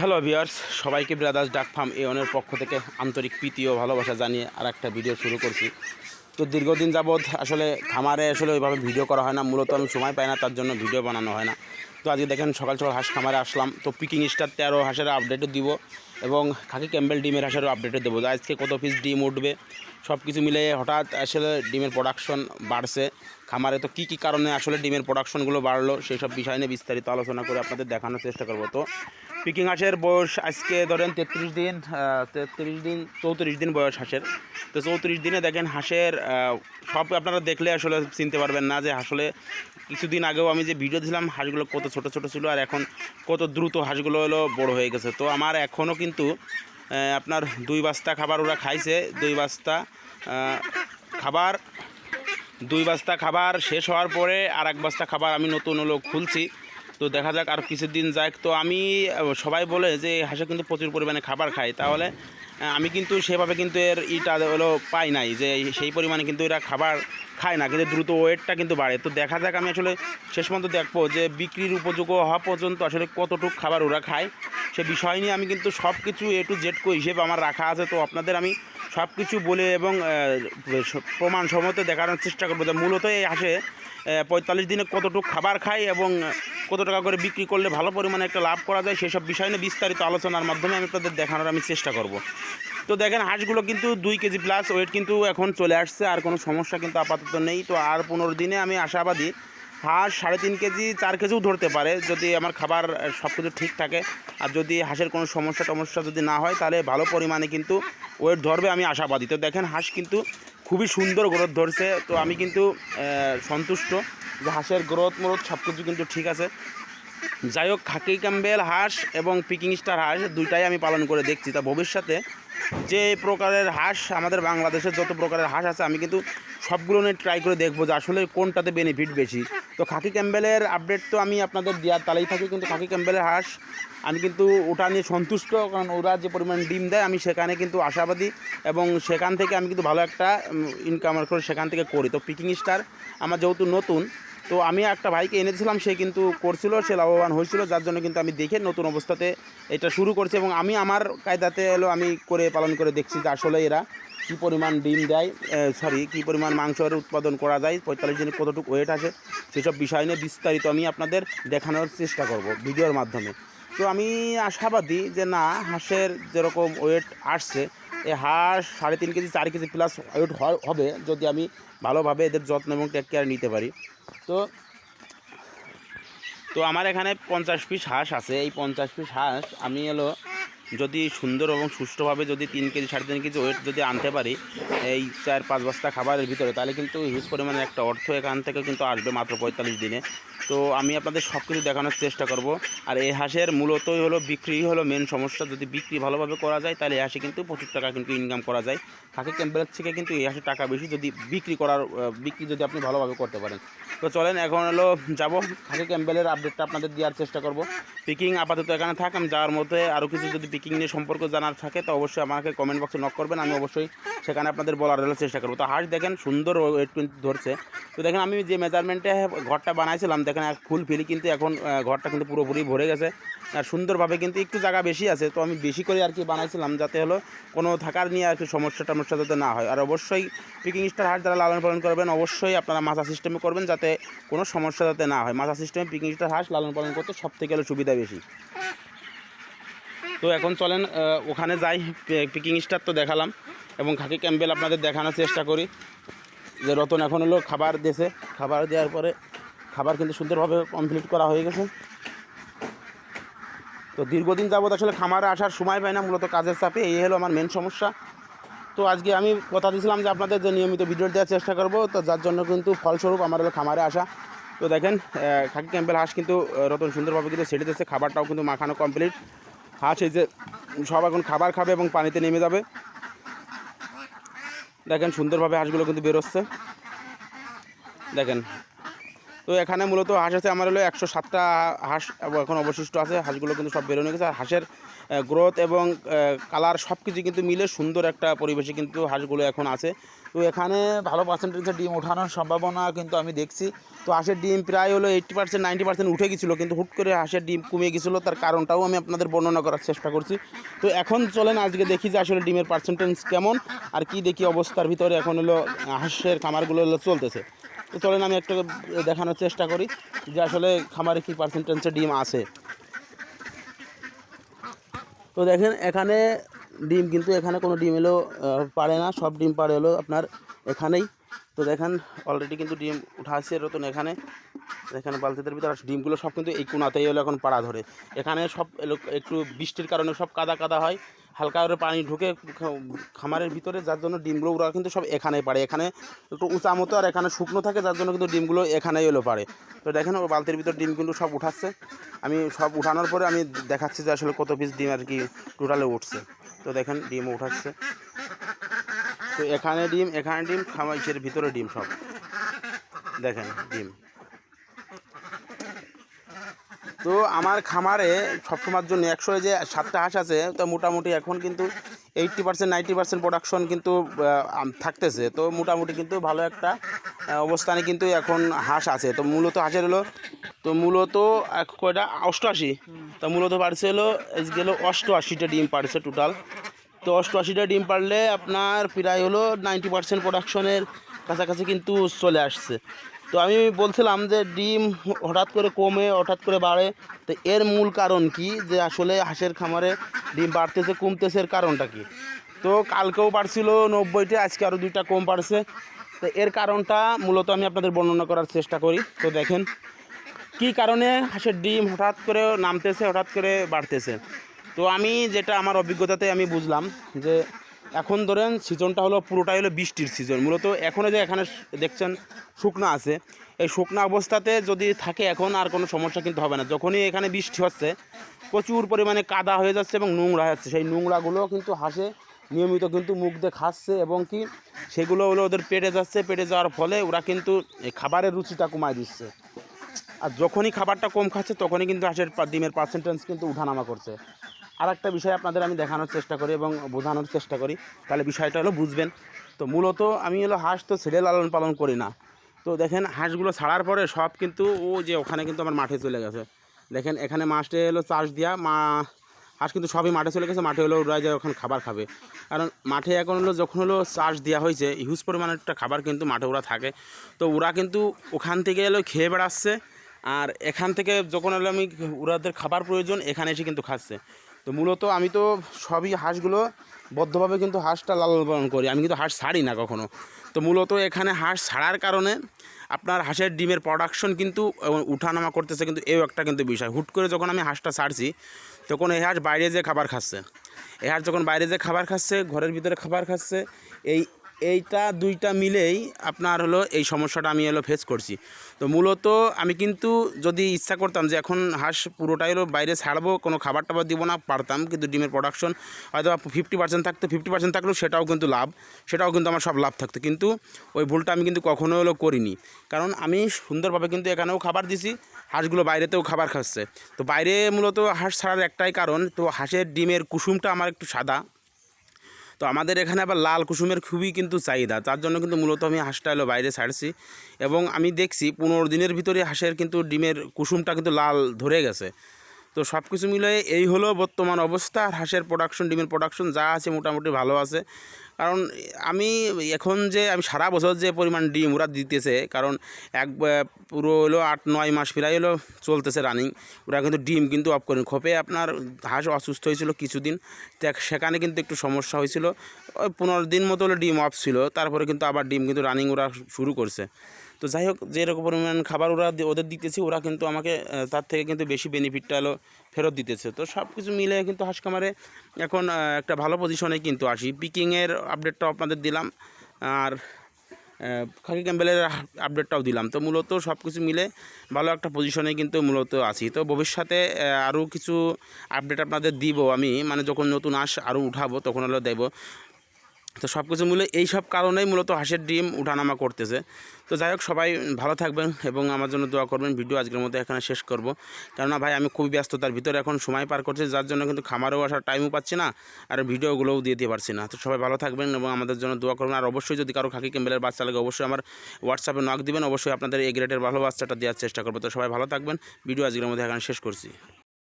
Hello viewers সবাইকে brothers duck farm এ অনের পক্ষ থেকে আন্তরিক প্রীতি ও ভালোবাসা জানিয়ে আর একটা ভিডিও শুরু করছি। তো দীর্ঘদিন যাবৎ আসলে খামারে আসলে ওইভাবে ভিডিও করা হয় না। মূলত আমি সময় পাই না, তার জন্য ভিডিও বানানো হয় না। তো আজকে দেখেন সকাল সকাল হাঁস খামারে আসলাম। তো পিকিং স্টার তেরো হাঁসের আপডেটও দিব এবং খাকি ক্যাম্বেল ডিমের হাঁসেরও আপডেটও দেবো। আজকে কত পিস ডিম উঠবে সব কিছু মিলে হঠাৎ আসলে ডিমের প্রোডাকশন বাড়ছে। খামারে তো কী কী কারণে আসলে ডিমের প্রোডাকশনগুলো বাড়লো সেই সব বিষয় নিয়ে বিস্তারিত আলোচনা করে আপনাদের দেখানোর চেষ্টা করব। তো পিকিং হাঁসের বয়স আজকে ধরেন তেত্রিশ দিন তেত্রিশ দিন, চৌত্রিশ দিন বয়স হাঁসের। তো চৌত্রিশ দিনে দেখেন হাঁসের সব আপনারা দেখলে আসলে চিনতে পারবেন না যে আসলে কিছুদিন আগেও আমি যে ভিডিও দিলাম হাঁসগুলো কত ছোট ছোট ছিল আর এখন কত দ্রুত হাঁসগুলো হলো বড় হয়ে গেছে। তো আমার এখনও কিন্তু আপনার দুই বাস্তা খাবার ওরা খাইছে, দুই বাস্তা খাবার, দুই বাস্তা খাবার শেষ হওয়ার পরে আর এক বাস্তা খাবার আমি নতুন হলো খুলছি। তো দেখা যাক আর কিছুদিন যাক। তো আমি সবাই বলে যে হাঁসে কিন্তু প্রচুর পরিমাণে খাবার খায়। তাহলে আমি কিন্তু সেভাবে কিন্তু এর ইটা হলো পাই নাই যে সেই পরিমাণে কিন্তু এরা খাবার খায় না। কিন্তু দ্রুত ওয়েটটা কিন্তু বাড়ে। তো দেখা যাক আমি আসলে শেষ পর্যন্ত দেখব যে বিক্রির উপযোগ্য হওয়া পর্যন্ত আসলে কতটুকু খাবার ওরা খায়। সে বিষয় নিয়ে আমি কিন্তু সব কিছু এ টু জেড কো হিসেবে আমার রাখা আছে। তো আপনাদের আমি সব কিছু বলে এবং প্রমাণ সম্মত দেখানোর চেষ্টা করব। যে মূলত এই হাঁসে পঁয়তাল্লিশ দিনে কতটুকু খাবার খায় এবং কত টাকা করে বিক্রি করলে ভালো পরিমাণে একটা লাভ করা যায় সেসব বিষয় নিয়ে বিস্তারিত আলোচনার মাধ্যমে আমি আপনাদের দেখানোর আমি চেষ্টা করব। তো দেখেন, হাঁসগুলো কিন্তু দুই কেজি প্লাস ওয়েট কিন্তু এখন চলে আসছে, আর কোনো সমস্যা কিন্তু আপাতত নেই। তো আর পনেরো দিনে আমি আশাবাদী হাঁস সাড়ে তিন কেজি, চার কেজিও ধরতে পারে। যদি আমার খাবার সব কিছু ঠিক থাকে, আর যদি হাঁসের কোনো সমস্যা টমস্যা যদি না হয়, তাহলে ভালো পরিমাণে কিন্তু ওয়েট ধরবে আমি আশাবাদী। তো দেখেন, হাঁস কিন্তু খুবই সুন্দর গ্রোথ ধরছে। তো আমি কিন্তু সন্তুষ্ট যে হাঁসের গ্রোথ মরোথ সব কিছু কিন্তু ঠিক আছে। যাই হোক খাকি ক্যাম্বেল হাঁস এবং পিকিং স্টার হাঁস দুইটাই আমি পালন করে দেখছি। তা ভবিষ্যতে যে প্রকারের হাঁস আমাদের বাংলাদেশের যত প্রকারের হাঁস আছে, আমি কিন্তু সবগুলো নিয়ে ট্রাই করে দেখব যে আসলে কোনটাতে বেনিফিট বেশি। তো খাকি ক্যাম্বেলের আপডেট তো আমি আপনাদের দেওয়ার তালেই থাকি, কিন্তু খাকি ক্যাম্বেলের হাঁস আমি কিন্তু ওটা নিয়ে সন্তুষ্ট, কারণ ওরা যে পরিমাণ ডিম দেয়, আমি সেখানে কিন্তু আশাবাদী এবং সেখান থেকে আমি কিন্তু ভালো একটা ইনকাম করে সেখান থেকে করি। তো পিকিং স্টার আমার যেহেতু নতুন তো আমি একটা ভাইকে এনেছিলাম, সে কিন্তু করছিল, সে লাভবান হয়েছিল, যার জন্য কিন্তু আমি দেখে নতুন অবস্থাতে এটা শুরু করছি এবং আমি আমার কায়দাতে এলো, আমি করে পালন করে দেখছি যে আসলে এরা কী পরিমাণ ডিম দেয় সরি কী পরিমাণ মাংসের উৎপাদন করা যায়, পঁয়তাল্লিশ দিনে কতটুকু ওয়েট আছে সেসব বিষয় নিয়ে বিস্তারিত আমি আপনাদের দেখানোর চেষ্টা করব ভিডিওর মাধ্যমে। তো আমি আশাবাদী যে না, হাঁসের যেরকম ওয়েট আসছে এই হাঁস সাড়ে তিন কেজি, চার কেজি প্লাস ওয়েট হবে যদি আমি ভালোভাবে এদের যত্ন এবং টেক কেয়ার নিতে পারি। তো তো আমার এখানে পঞ্চাশ পিস হাঁস আছে। এই পঞ্চাশ পিস হাঁস আমি এলো যদি সুন্দর এবং সুষ্ঠুভাবে যদি তিন কেজি, সাড়ে তিন কেজি ওয়েট যদি আনতে পারি, এই চার পাঁচ বস্তা খাবারের ভিতরে, তাহলে কিন্তু হিউজ পরিমাণে একটা অর্থ এখান থেকে কিন্তু আসবে মাত্র পঁয়তাল্লিশ দিনে। তো আমি আপনাদের সব কিছু দেখানোর চেষ্টা করব। আর এই হাঁসের মূলতই হলো বিক্রি হলো মেন সমস্যা, যদি বিক্রি ভালোভাবে করা যায়, তাহলে এই হাঁসে কিন্তু প্রচুর টাকা কিন্তু ইনকাম করা যায়। খাকি ক্যাম্পেলের থেকে কিন্তু এই হাঁসের টাকা বেশি যদি বিক্রি করার বিক্রি যদি আপনি ভালোভাবে করতে পারেন। তো চলেন, এখন হলো যাব। খাকি ক্যাম্পেলের আপডেটটা আপনাদের দেওয়ার চেষ্টা করব। পিকিং আপাতত এখানে থাক, আমি যাওয়ার মধ্যে আরও কিছু যদি পিকিং নিয়ে সম্পর্ক জানার থাকে, তো অবশ্যই আমাকে কমেন্ট বক্সে নক করবেন, আমি অবশ্যই সেখানে আপনাদের বলার চেষ্টা করব। তো হাঁস দেখেন সুন্দর ওয়েট কিন্তু ধরছে। তো দেখেন আমি যে মেজারমেন্টে ঘরটা বানাইছিলাম, দেখেন ফুল ফিলি কিন্তু এখন ঘরটা কিন্তু পুরোপুরি ভরে গেছে। আর সুন্দরভাবে কিন্তু একটু জায়গা বেশি আছে, তো আমি বেশি করে আর কি বানাইছিলাম, যাতে হলো কোনো থাকার নিয়ে আর কি সমস্যা টমস্যা যাতে না হয়। আর অবশ্যই পিকিং স্টার হাঁস যারা লালন পালন করবেন, অবশ্যই আপনারা মাথা সিস্টেমে করবেন, যাতে কোনো সমস্যা যাতে না হয়। মাথা সিস্টেমে পিকিং স্টার হাঁস লালন পালন করতে সব থেকে হলো সুবিধা বেশি। তো এখন চলেন ওখানে যাই পিকিং স্টার তো দেখালাম এবং খাকি ক্যাম্পেল আপনাদের দেখানোর চেষ্টা করি। যে রতন এখন হলো খাবার দিয়েছে, খাবার দেওয়ার পরে খাবার কিন্তু সুন্দরভাবে কমপ্লিট করা হয়ে গেছে। তো দীর্ঘদিন যাবত আসলে খামারে আসার সময় পাই না, মূলত কাজের চাপে, এই হলো আমার মেন সমস্যা। তো আজকে আমি কথা দিয়েছিলাম যে আপনাদের যে নিয়মিত ভিডিও দেওয়ার চেষ্টা করব, তো যার জন্য কিন্তু ফলস্বরূপ আমার হলো খামারে আসা। তো দেখেন খাকি ক্যাম্পেল হাঁস কিন্তু রতন সুন্দরভাবে কিন্তু সেটে দিচ্ছে খাবারটাও কিন্তু মাখানো কমপ্লিট হাঁস এই যে সব এখন খাবার খাবে এবং পানিতে নেমে যাবে। দেখেন সুন্দরভাবে হাঁসগুলো কিন্তু বেরোচ্ছে। দেখেন তো এখানে মূলত হাঁস আছে, আমার হলো একশো সাতটা হাঁস এখন অবশিষ্ট আছে। হাঁসগুলো কিন্তু সব বেরোনো গেছে। আর হাঁসের গ্রোথ এবং কালার সব কিছু কিন্তু মিলে সুন্দর একটা পরিবেশে কিন্তু হাঁসগুলো এখন আছে। তো এখানে ভালো পার্সেন্টেজের ডিম ওঠানোর সম্ভাবনা কিন্তু আমি দেখছি। তো হাঁসের ডিম প্রায় হলো এইট্টি পার্সেন্ট নাইনটি পার্সেন্ট উঠে গেছিল, কিন্তু হুট করে হাঁসের ডিম কমে গেছিল, তার কারণটাও আমি আপনাদের বর্ণনা করার চেষ্টা করছি। তো এখন চলেন, আজকে দেখি যে আসলে ডিমের পার্সেন্টেজ কেমন, আর কি দেখি অবস্থার ভিতরে এখন হলো হাঁসের খামারগুলো হলো চলতেছে। চলেন, আমি একটু দেখানোর চেষ্টা করি যে আসলে খামারে কী পার্সেন্টেজের ডিম আছে। তো দেখেন, এখানে ডিম কিন্তু এখানে কোনো ডিম এলো পারে না, সব ডিম পারে হলো আপনার এখানেই। তো দেখেন অলরেডি কিন্তু ডিম উঠা আছে রতন এখানে। এখানে বালতিদের ভিতরে ডিমগুলো সব কিন্তু এই কোনাতেই হলো এখন পাড়া ধরে। এখানে সব এলো, একটু বৃষ্টির কারণে সব কাদা কাদা হয়। হালকা করে পানি ঢুকে খামারের ভিতরে, যার জন্য ডিমগুলো ওরা কিন্তু সব এখানেই পারে এখানে একটু উঁচা মতো আর এখানে শুকনো থাকে, যার জন্য কিন্তু ডিমগুলো এখানেই এলো পারে তো দেখেন, ও বালতির ভিতর ডিম কিন্তু সব উঠাচ্ছে। আমি সব উঠানোর পরে আমি দেখাচ্ছি যে আসলে কত পিস ডিম আর কি টোটালে উঠছে। তো দেখেন, ডিম উঠাচ্ছে। তো এখানে ডিম এখানে ডিম খামাইশের ভিতরে ডিম সব। দেখেন, ডিম। তো আমার খামারে সবসময়ের জন্য একশো যে সাতটা হাঁস আছে, তো মোটামুটি এখন কিন্তু eighty percent ninety percent production কিন্তু থাকতেছে। তো মোটামুটি কিন্তু ভালো একটা অবস্থানে কিন্তু এখন হাঁস আছে। তো মূলত হাঁসের হলো, তো মূলত কয়টা? অষ্টআশি। তো মূলত পারছে হলো গেল অষ্টআশিটা ডিম পারছে টোটাল তো অষ্টআশিটা ডিম পারলে আপনার প্রায় হলো নাইনটি পার্সেন্ট প্রোডাকশনের কাছাকাছি কিন্তু চলে আসছে। তো আমি বলছিলাম যে ডিম হঠাৎ করে কমে, হঠাৎ করে বাড়ে। তো এর মূল কারণ কি? যে আসলে হাঁসের খামারে ডিম বাড়তেছে, কমতেছে, এর কারণটা কি? তো কালকেও বাড়ছিল নব্বইটা, আজকে আরও দুইটা কম বাড়ছে। তো এর কারণটা মূলত আমি আপনাদের বর্ণনা করার চেষ্টা করি। তো দেখেন, কি কারণে হাঁসের ডিম হঠাৎ করে নামতেছে, হঠাৎ করে বাড়তেছে? তো আমি যেটা আমার অভিজ্ঞতাতে আমি বুঝলাম যে এখন ধরেন সিজনটা হলো, পুরোটাই হলো বৃষ্টির সিজন। মূলত এখনও যে এখানে দেখছেন শুকনো আছে, এই শুকনো অবস্থাতে যদি থাকে এখন আর কোনো সমস্যা কিন্তু হবে না। যখনই এখানে বৃষ্টি হচ্ছে, প্রচুর পরিমাণে কাদা হয়ে যাচ্ছে এবং নোংরা হয়ে যাচ্ছে। সেই নোংরাগুলো কিন্তু হাসে নিয়মিত কিন্তু মুখ দিয়ে খাচ্ছে এবং কি সেগুলো হলো ওদের পেটে যাচ্ছে। পেটে যাওয়ার ফলে ওরা কিন্তু খাবারের রুচিটা কমায় দিচ্ছে। আর যখনই খাবারটা কম খাচ্ছে, তখনই কিন্তু হাঁসের ডিমের পার্সেন্টেজ কিন্তু উঠানামা করছে। আর একটা বিষয় আপনাদের আমি দেখানোর চেষ্টা করি এবং বোঝানোর চেষ্টা করি। তাহলে বিষয়টা হলো বুঝবেন। তো মূলত আমি হলো হাঁস তো ছেড়ে লালন পালন করি না। তো দেখেন হাঁসগুলো ছাড়ার পরে সব কিন্তু ও যে ওখানে কিন্তু আমার মাঠে চলে গেছে। দেখেন এখানে মাছটে হলো চাষ দিয়া মা, হাঁস কিন্তু সবই মাঠে চলে গেছে, মাঠে হলো ওরা যায় ওখানে খাবার খাবে। কারণ মাঠে এখন হলো যখন হলো চাষ দেওয়া হয়েছে হিউজ পরিমাণের একটা খাবার কিন্তু মাঠে ওরা থাকে। তো ওরা কিন্তু ওখান থেকে এলো খেয়ে বেড়াচ্ছে। আর এখান থেকে যখন হলো আমি ওরাদের খাবার প্রয়োজন, এখানে এসে কিন্তু খাচ্ছে। তো মূলত আমি তো সবই হাঁসগুলো বদ্ধভাবে কিন্তু হাঁসটা লালন পালন করি। আমি কিন্তু হাঁস ছাড়ি না কখনো। তো মূলত এখানে হাঁস ছাড়ার কারণে আপনার হাঁসের ডিমের প্রোডাকশন কিন্তু উঠানামা করতেছে কিন্তু এও একটা কিন্তু বিষয়। হুট করে যখন আমি হাঁসটা ছাড়ছি, তখন এই হাঁস বাইরে যে খাবার খাচ্ছে। এ হাঁস যখন বাইরে যে খাবার খাচ্ছে, ঘরের ভিতরে খাবার খাচ্ছে, এই এইটা দুইটা মিলেই আপনার হলো এই সমস্যাটা আমি হলো ফেস করছি। তো মূলত আমি কিন্তু যদি ইচ্ছা করতাম যে এখন হাঁস পুরোটাই হলো বাইরে ছাড়বো, কোনো খাবার টাবার দিব না, পারতাম। কিন্তু ডিমের প্রোডাকশন হয়তো ফিফটি পার্সেন্ট থাকতো ফিফটি পার্সেন্ট থাকলেও সেটাও কিন্তু লাভ, সেটাও কিন্তু আমার সব লাভ থাকতো। কিন্তু ওই ভুলটা আমি কিন্তু কখনো হলো করিনি। কারণ আমি সুন্দরভাবে কিন্তু এখানেও খাবার দিছি, হাঁসগুলো বাইরেতেও খাবার খাচ্ছে। তো বাইরে মূলত হাঁস ছাড়ার একটাই কারণ, তো হাঁসের ডিমের কুসুমটা আমার একটু সাদা। তো আমাদের এখানে আবার লাল কুসুমের খুবই কিন্তু চাহিদা। তার জন্য কিন্তু মূলত আমি হাঁসটা এলো বাইরে ছাড়ছি এবং আমি দেখছি পনেরো দিনের ভিতরে হাঁসের কিন্তু ডিমের কুসুমটা কিন্তু লাল ধরে গেছে। তো সব কিছু মিলে এই হলো বর্তমান অবস্থা আর হাঁসের প্রোডাকশন ডিমের প্রোডাকশন যা আছে মোটামুটি ভালো আছে। কারণ আমি এখন যে, আমি সারা বছর যে পরিমাণ ডিম ওরা দিতেছে, কারণ এক, পুরো হলো আট, নয় মাস প্রায় হলো চলতেছে রানিং ওরা কিন্তু ডিম কিন্তু অফ করেন। খোপে আপনার হাঁস অসুস্থ হয়েছিল কিছুদিন সেখানে কিন্তু একটু সমস্যা হয়েছিল। ওই পনেরো দিন মতো হলো ডিম অফ ছিল, তারপরে কিন্তু আবার ডিম কিন্তু রানিং ওরা শুরু করছে। তো যাই হোক যেরকম পরিমাণ খাবার ওরা ওদের দিতেছি, ওরা কিন্তু আমাকে তার থেকে কিন্তু বেশি বেনিফিটটা হলো ফেরত দিতেছে। তো সব কিছু মিলে কিন্তু হাঁস খামারে এখন একটা ভালো পজিশনে কিন্তু আসি। পিকিংয়ের আপডেটটাও আপনাদের দিলাম, আর খাকি ক্যাম্বেলের আপডেটটাও দিলাম। তো মূলত সব কিছু মিলে ভালো একটা পজিশনে কিন্তু মূলত আছি। তো ভবিষ্যতে আরও কিছু আপডেট আপনাদের দিব আমি। মানে যখন নতুন আস আরও উঠাবো, তখন হলো দেবো। তো সব কিছু মূলে এই সব কারণেই মূলত হাঁসের ডিম উঠানামা করতেছে। তো যাই হোক, সবাই ভালো থাকবেন এবং আমার জন্য দোয়া করবেন। ভিডিও আজকের মধ্যে এখানে শেষ করব। কেননা ভাই, আমি খুবই ব্যস্ততার ভিতরে এখন সময় পার করছি, যার জন্য কিন্তু খামারেও আসার টাইমও পাচ্ছি না আর ভিডিওগুলোও দিয়ে দিতে পারছি না। তো সবাই ভালো থাকবেন এবং আমাদের জন্য দোয়া করবেন। আর অবশ্যই যদি কারও খাকি ক্যাম্বেলের বাচ্চা লাগে, অবশ্যই আমার হোয়াটসঅ্যাপে নক দিবেন। অবশ্যই আপনাদের এই গ্রেডের ভালো বাচ্চাটা দেওয়ার চেষ্টা করব। তো সবাই ভালো থাকবেন। ভিডিও আজকের মধ্যে এখানে শেষ করছি।